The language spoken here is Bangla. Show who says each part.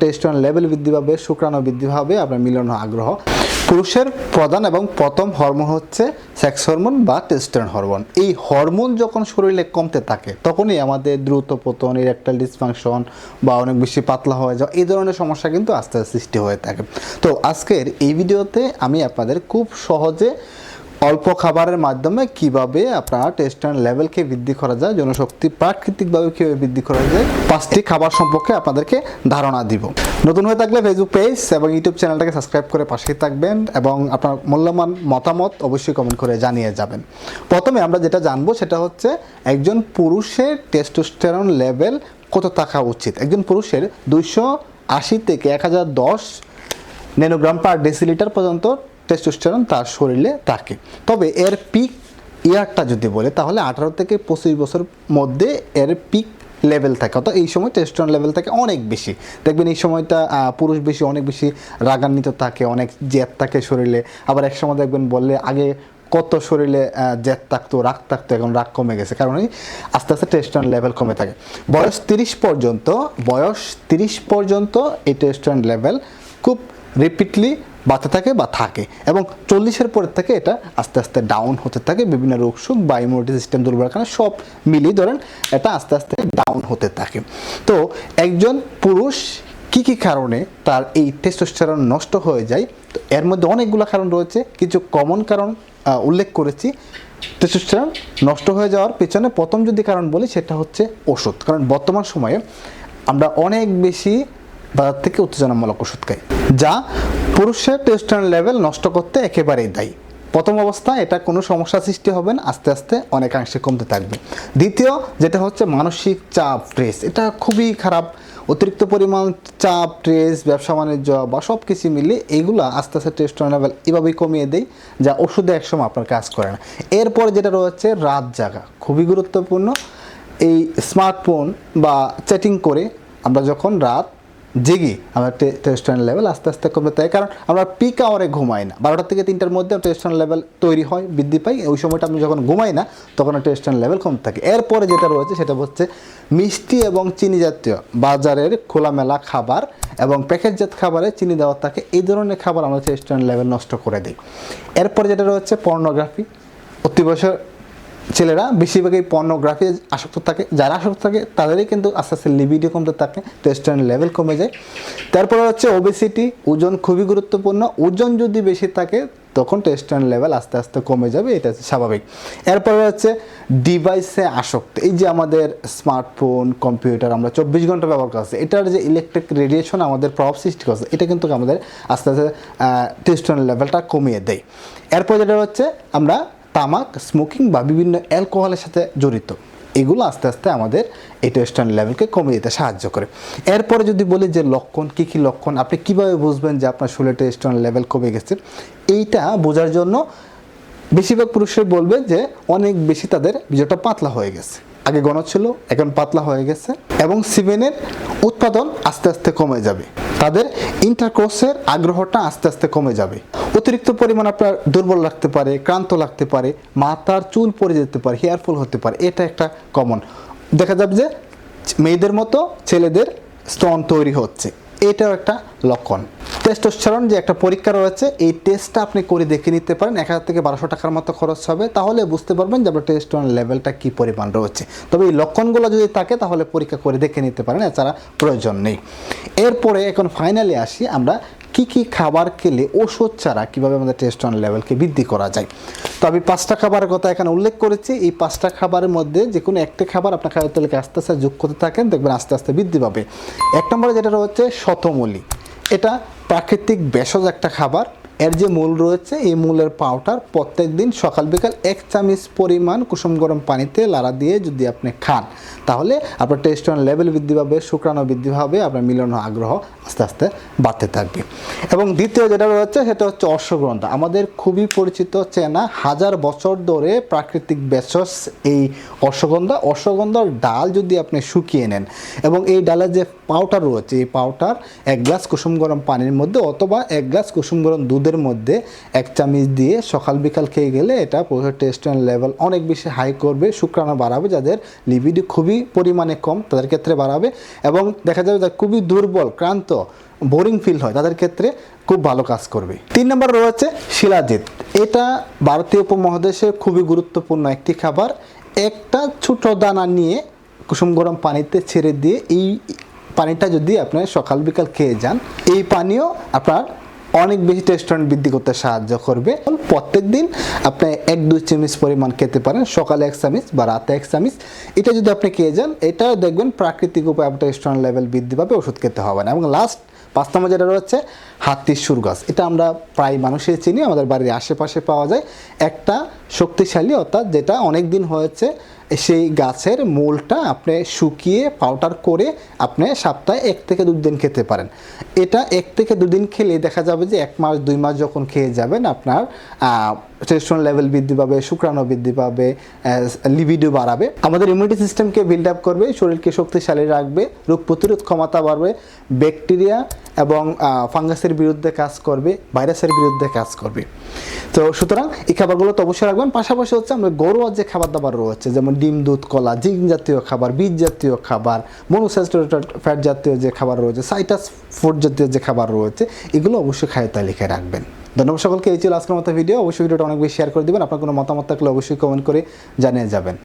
Speaker 1: টেস্টোস্টেরন লেভেল বৃদ্ধি পাবে, শুক্রাণু বৃদ্ধি পাবে, আপনার মিলন আগ্রহ। পুরুষের প্রধান এবং প্রথম হরমোন হচ্ছে সেক্স হরমোন বা টেস্টোস্টেরন হরমোন এই হরমোন যখন শরীরে কমতে থাকে, তখনই আমাদের দ্রুত পতন ইরেকটাইল ডিসফাংশন বা অনেক বেশি পাতলা হয়ে যাওয়া, এই ধরনের সমস্যা কিন্তু আস্তে আস্তে সৃষ্টি হয়ে থাকে। তো আজকের এই ভিডিওতে আমি আপনাদের খুব সহজে অল্প খাবারের মাধ্যমে কীভাবে আপনার টেস্টোস্টেরন লেভেলকে বৃদ্ধি করা যায়, জনশক্তি প্রাকৃতিকভাবে কীভাবে বৃদ্ধি করা যায়, পাঁচটি খাবার সম্পর্কে আপনাদেরকে ধারণা দিব। নতুন হয়ে থাকলে ফেসবুক পেজ এবং ইউটিউব চ্যানেলটাকে সাবস্ক্রাইব করে পাশেই থাকবেন এবং আপনার মূল্যবান মতামত অবশ্যই কমেন্ট করে জানিয়ে যাবেন। প্রথমে আমরা যেটা জানব সেটা হচ্ছে একজন পুরুষের টেস্টোস্টেরন লেভেল কত থাকা উচিত? একজন পুরুষের দুইশো আশি থেকে এক হাজার দশ ন্যানোগ্রাম পার ডেসিলিটার পর্যন্ত টেস্টোস্টেরন তার শরীরে থাকে। তবে এর পিক ইয়ারটা যদি বলে, তাহলে আঠারো থেকে পঁচিশ বছর মধ্যে এর পিক লেভেল থাকে। অর্থাৎ এই সময় টেস্টোস্টেরন লেভেল থাকে অনেক বেশি। দেখবেন এই সময়টা পুরুষ বেশি, অনেক বেশি রাগান্বিত থাকে, অনেক জেদ থাকে শরীরে। আবার এক সময় দেখবেন বললে আগে কত শরীরে জেদ থাকতো, রাগ থাকতো, এখন রাগ কমে গেছে। কারণ আস্তে আস্তে টেস্টোস্টেরন লেভেল কমে থাকে। বয়স তিরিশ পর্যন্ত, বয়স তিরিশ পর্যন্ত এই টেস্টোস্টেরন লেভেল খুব রিপিটলি বাড়তে থাকে বা থাকে। এবং চল্লিশের পরের থেকে এটা আস্তে আস্তে ডাউন হতে থাকে, বিভিন্ন রোগ সুখ বা ইমিউনিটি সিস্টেম দুর্বল কারণে সব মিলিয়ে ধরেন এটা আস্তে আস্তে ডাউন হতে থাকে। তো একজন পুরুষ কি কি কারণে তার এই টেস্টোস্টেরন নষ্ট হয়ে যায়? তো এর মধ্যে অনেকগুলো কারণ রয়েছে। কিছু কমন কারণ উল্লেখ করেছি। টেস্টোস্টেরন নষ্ট হয়ে যাওয়ার পেছনে প্রথম যদি কারণ বলি সেটা হচ্ছে ওষুধ। কারণ বর্তমান সময়ে আমরা অনেক বেশি বাজার থেকে উত্তেজনামূলক ওষুধ খাই, যা পুরুষের টেস্টোস্টেরন লেভেল নষ্ট করতে একেবারেই দায়ী। প্রথম অবস্থায় এটা কোনো সমস্যা সৃষ্টি হবে না, আস্তে আস্তে অনেকাংশে কমতে থাকবে। দ্বিতীয়, যেটা হচ্ছে মানসিক চাপ স্ট্রেস এটা খুবই খারাপ। অতিরিক্ত পরিমাণ চাপ স্ট্রেস ব্যবসা বাণিজ্য বা সব কিছু মিলিয়ে এইগুলো আস্তে আস্তে টেস্টোস্টেরন লেভেল এভাবেই কমিয়ে দেয়, যা ওষুধে একসময় আপনার কাজ করে না। এরপর যেটা রয়েছে, রাত জাগা, খুবই গুরুত্বপূর্ণ। এই স্মার্টফোন বা চ্যাটিং করে আমরা যখন রাত জেগে, আমরা টেস্টোস্টেরন লেভেল আস্তে আস্তে কমে থাকে। কারণ আমরা পিক আওয়ারে ঘুমাই না। বারোটা থেকে তিনটার মধ্যে টেস্টোস্টেরন লেভেল তৈরি হয়, বৃদ্ধি পাই। ওই সময়টা আমি যখন ঘুমাই না, তখন টেস্টোস্টেরন লেভেল কম থাকে। এরপরে যেটা রয়েছে, সেটা হচ্ছে মিষ্টি এবং চিনি জাতীয়। বাজারের খোলামেলা খাবার এবং প্যাকেটজাত খাবারে চিনি দেওয়া থাকে। এই ধরনের খাবার আমাদের টেস্টোস্টেরন লেভেল নষ্ট করে দেয় এরপরে যেটা রয়েছে পর্নোগ্রাফি অতি বয়সের ছেলেরা বেশিরভাগই পর্নোগ্রাফি আসক্ত থাকে। যারা আসক্ত থাকে, তাদেরই কিন্তু আস্তে আস্তে লিবিডি কমতে থাকে টেস্টোস্টেরন লেভেল কমে যায়। তারপরে হচ্ছে ওবেসিটি ওজন খুবই গুরুত্বপূর্ণ। ওজন যদি বেশি থাকে, তখন টেস্টোস্টেরন লেভেল আস্তে আস্তে কমে যাবে, এটা স্বাভাবিক। এরপরে হচ্ছে ডিভাইসে আসক্ত। এই যে আমাদের স্মার্টফোন কম্পিউটার আমরা চব্বিশ ঘণ্টা ব্যবহার করছি, এটার যে ইলেকট্রিক রেডিয়েশন আমাদের প্রভাব সৃষ্টি করছে, এটা কিন্তু আমাদের আস্তে আস্তে টেস্টোস্টেরন লেভেলটা কমিয়ে দেয়। এরপর যেটা হচ্ছে, আমরা তামাক স্মোকিং বা বিভিন্ন অ্যালকোহলের সাথে জড়িত। এগুলো আস্তে আস্তে আমাদের এই টেস্টন লেভেলকে কমে দিতে সাহায্য করে। এরপরে যদি বলি যে লক্ষণ, কী কী লক্ষণ, আপনি কীভাবে বুঝবেন যে আপনার শরীরে টেস্টন লেভেল কমে গেছে? এইটা বোঝার জন্য বেশিরভাগ পুরুষের বলবে যে অনেক বেশি তাদের বিজয়টা পাতলা হয়ে গেছে। আগে ঘন ছিল, এখন পাতলা হয়ে গেছে এবং সিমেনের উৎপাদন আস্তে আস্তে কমে যাবে। তাদের ইন্টারকোর্সের আগ্রহটা আস্তে আস্তে কমে যাবে। অতিরিক্ত পরিমাণ আপনার দুর্বল লাগতে পারে, ক্লান্ত লাগতে পারে, মাথার চুল পড়ে যেতে পারে হেয়ার ফল হতে পারে, এটা একটা কমন দেখা যাবে যে মেয়েদের মতো ছেলেদের স্তন তৈরি হচ্ছে, এটাও একটা লক্ষণ। টেস্টোস্টেরন যে একটা পরীক্ষা রয়েছে, এই টেস্টটা আপনি করে দেখে নিতে পারেন। এক হাজার থেকে বারোশো টাকার মতো খরচ হবে। তাহলে বুঝতে পারবেন যে আপনার টেস্টোস্টেরন লেভেলটা কী পরিমাণ রয়েছে। তবে এই লক্ষণগুলো যদি থাকে, তাহলে পরীক্ষা করে দেখে নিতে পারেন। এছাড়া প্রয়োজন নেই। এরপরে এখন ফাইনালি আসি আমরা, কি কি খাবার খেলে ওষুধ ছাড়া কীভাবে আমাদের টেস্টোস্টেরন লেভেলকে বৃদ্ধি করা যায়? তো আমি পাঁচটা খাবারের কথা এখানে উল্লেখ করেছি। এই পাঁচটা খাবারের মধ্যে যে কোনো একটা খাবার আপনার খাদ্য তালিকা আস্তে আস্তে যোগ করতে থাকেন, দেখবেন আস্তে আস্তে বৃদ্ধি পাবে। এক নম্বরে যেটা রয়েছে, শতমূলি। এটা প্রাকৃতিক ভেষজ একটা খাবার। এর যে মূল রয়েছে, এই মূলের পাউডার প্রত্যেক দিন সকাল বিকাল এক চামচ পরিমাণ কুসুম গরম পানিতে লাড়া দিয়ে যদি আপনি খান। তাহলে আপনার টেস্টোস্টেরন লেভেল বৃদ্ধি পাবে, শুক্রাণু বৃদ্ধি পাবে, আপনার মিলন আগ্রহ আস্তে আস্তে বাড়তে থাকবে। এবং দ্বিতীয় যেটা রয়েছে, সেটা হচ্ছে অশ্বগন্ধা আমাদের খুবই পরিচিত চেনা হাজার বছর ধরে প্রাকৃতিক বেসস এই অশ্বগন্ধা। অশ্বগন্ধার ডাল যদি আপনি শুকিয়ে নেন, এবং এই ডালের যে পাউডার রয়েছে, এই পাউডার এক গ্লাস কুসুম গরম পানির মধ্যে অথবা এক গ্লাস কুসুম গরম দুধের মধ্যে এক চামচ দিয়ে সকাল বিকাল খেয়ে গেলে এটা টেস্টোস্টেরন লেভেল অনেক বেশি হাই করবে, শুক্রাণু বাড়াবে, যাদের লিবিডি খুবই পরিমাণে কম তাদের ক্ষেত্রে বাড়াবে এবং দেখা যাবে যে খুবই দুর্বল, ক্লান্ত বোরিং ফিল হয়, তাদের ক্ষেত্রে খুব ভালো কাজ করবে। তিন নম্বর রয়েছে শিলাজিৎ। এটা ভারতীয় উপমহাদেশে খুবই গুরুত্বপূর্ণ একটি খাবার। একটা ছোট দানা নিয়ে কুসুম গরম পানিতে ছেড়ে দিয়ে এই পানিটা যদি আপনি সকাল বিকাল খেয়ে যান, এই পানীয় আপনার অনেক বেশি টেস্টোস্টেরন বৃদ্ধি করতে সাহায্য করবে। প্রত্যেক দিন আপনি এক দুই চামচ পরিমাণ খেতে পারেন, সকালে এক চামচ বা রাতে এক চামচ। এটা যদি আপনি খেয়ে যান, এটাও দেখবেন প্রাকৃতিক উপায়ে আপনার টেস্টোস্টেরন লেভেল বৃদ্ধি পাবে, ওষুধ খেতে হবে না। এবং লাস্ট পাঁচ নম্বর যেটা রয়েছে হাতির সুর গাছ এটা আমরা প্রায় মানুষের চিনি, আমাদের বাড়ির আশেপাশে পাওয়া যায়। একটা শক্তিশালী অর্থাৎ যেটা অনেক দিন হয়েছে, সেই গাছের মূলটা আপনি শুকিয়ে পাউডার করে আপনি সপ্তাহে এক থেকে দুই দিন খেতে পারেন। এটা এক থেকে দুদিন খেলে দেখা যাবে যে এক মাস, দুই মাস যখন খেয়ে যাবেন, আপনার টেস্টোস্টেরন লেভেল বৃদ্ধি পাবে, শুক্রাণু বৃদ্ধি পাবে লিবিডো বাড়াবে। আমাদের ইমিউনিটি সিস্টেমকে বিল্ড আপ করবে, শরীরকে শক্তিশালী রাখবে, রোগ প্রতিরোধ ক্ষমতা বাড়বে ব্যাকটেরিয়া এবং ফাঙ্গাসের বিরুদ্ধে কাজ করবে, ভাইরাসের বিরুদ্ধে কাজ করবে। তো সুতরাং এই খাবারগুলো তো অবশ্যই রাখবেন। পাশাপাশি হচ্ছে আমরা ঘরোয়া যে খাবার দাবার রয়েছে, যেমন ডিম, দুধ, কলা, জিঙ্ক জাতীয় খাবার, বীজ জাতীয় খাবার মনোস্যাচুরেটেড ফ্যাট জাতীয় যে খাবার রয়েছে, সাইটাস ফুড জাতীয় যে খাবার রয়েছে, এগুলো অবশ্যই খায় তালিকায় রাখবেন। ধন্যবাদ সকলকে। এই ছিল আজকের মতো ভিডিও। অবশ্যই ভিডিওটা অনেক বেশি শেয়ার করে দিবেন। আপনার কোনো মতামত থাকলে অবশ্যই কমেন্ট করে জানিয়ে যাবেন।